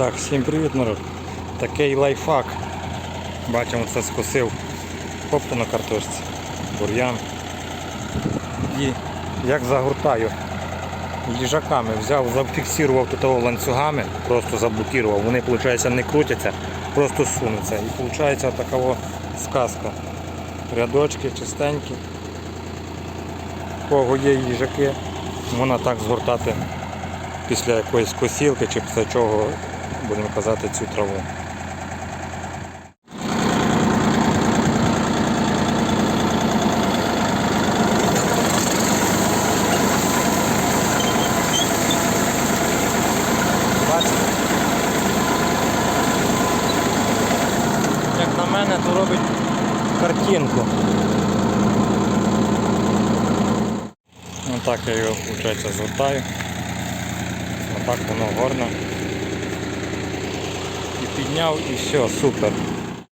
Так, всім привіт, народ. Такий лайфхак. Бачимо, це скосив копту на картошці, бур'ян. І як загортаю їжаками, взяв, зафіксував тут ланцюгами, просто заблокував. Вони, виходить, не крутяться, просто сунуться. І виходить така сказка. Рядочки чистенькі. У кого є їжаки, можна так згортати після якоїсь косілки чи після чого, будемо казати, цю траву. Як на мене, то робить картинку. Отак я його, виходить, згортаю. Отак воно горно. Підняв і все, супер.